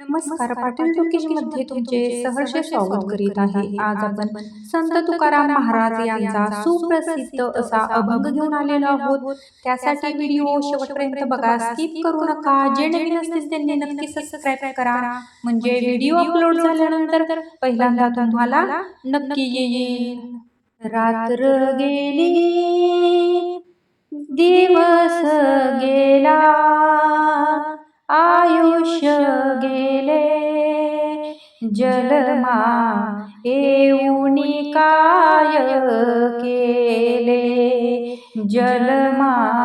नमस्कार पाटील टोकीजमध्ये तुमचे सहर्ष स्वागत करीत आहे. आज आपण संत तुकाराम महाराज यांचा सुप्रसिद्ध असा अभंग घेऊन आलेलो आहोत. त्यासाठी व्हिडिओ शेवटपर्यंत बघा. स्किप करू नका. जे नवीन असतील त्यांनी नक्की सबस्क्राईब करा. म्हणजे व्हिडिओ अपलोड झाल्यानंतर पहिल्यांदा तुम्हाला नक्की येईल. रात्र गेली. दिवस गेला. जलमा येऊनी काय केले. जलमा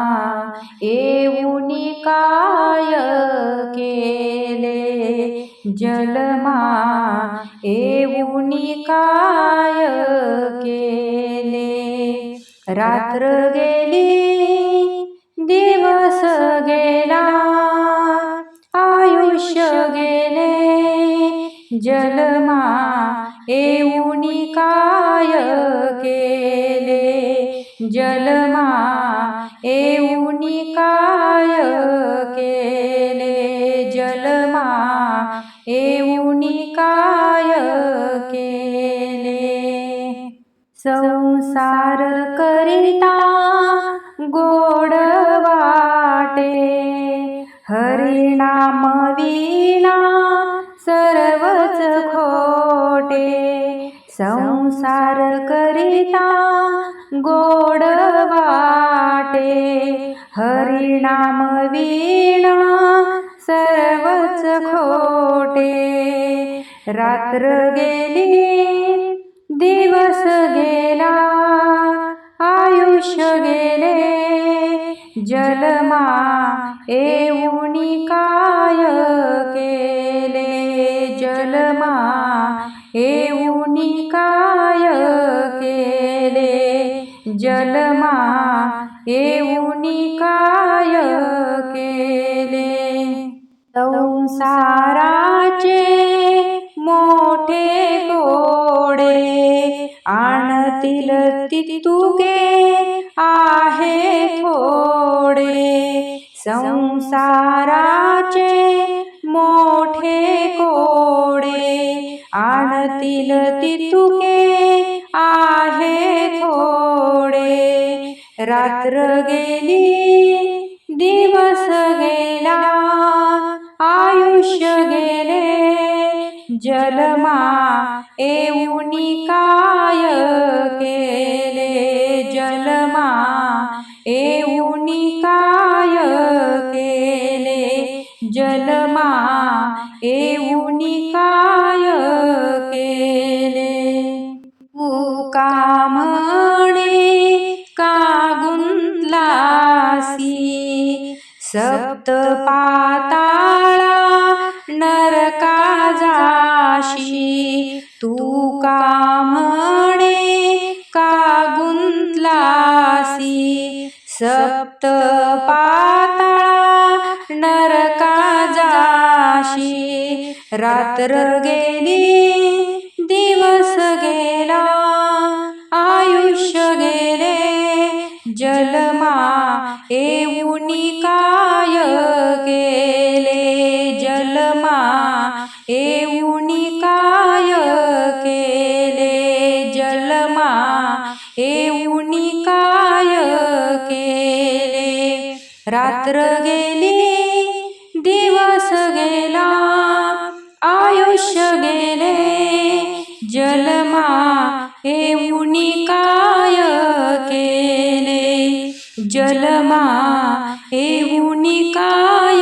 येऊनी काय केले. जलमा येऊनी काय केले. रात्र गेली दिवस गेला. जलमा येऊनी काय केले? जलमा येऊनी काय केले? जलमा येऊनी काय केले? संसार करिता गो संसार करिता गोड वाटे हरिनाम विना सर्वच खोटे. रात्र गेली दिवस गेला आयुष्य गेले जलमा येऊनी जलमा येऊनी काय केले. संसाराचे मोठे गोडे आणतील तितुके आहे थोडे. संसाराचे मोठे कोडे आणतील तितुके रात्र गेली दिवस गेला आयुष्य गेले जलमा येऊनी काय केले जलमा येऊनी काय केले जलमा येऊनी काय रात्र गेली दिवस गेला आयुष्य गेले जलमा येऊनी काय केले जलमा येऊनी काय केले जलमा येऊनी काय केले रात्र गेली दिवस गेला आयुष्य गेले जलमा हे काय केले? जलमा हे काय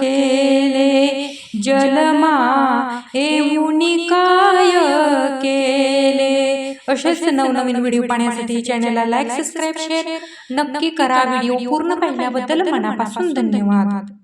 केले? जलमा हे काय केले? असेच नवनवीन व्हिडिओ पाहण्यासाठी चॅनलला लाईक सबस्क्राईब शेअर नक्की करा. व्हिडिओ पूर्ण पाहिल्याबद्दल मनापासून धन्यवाद.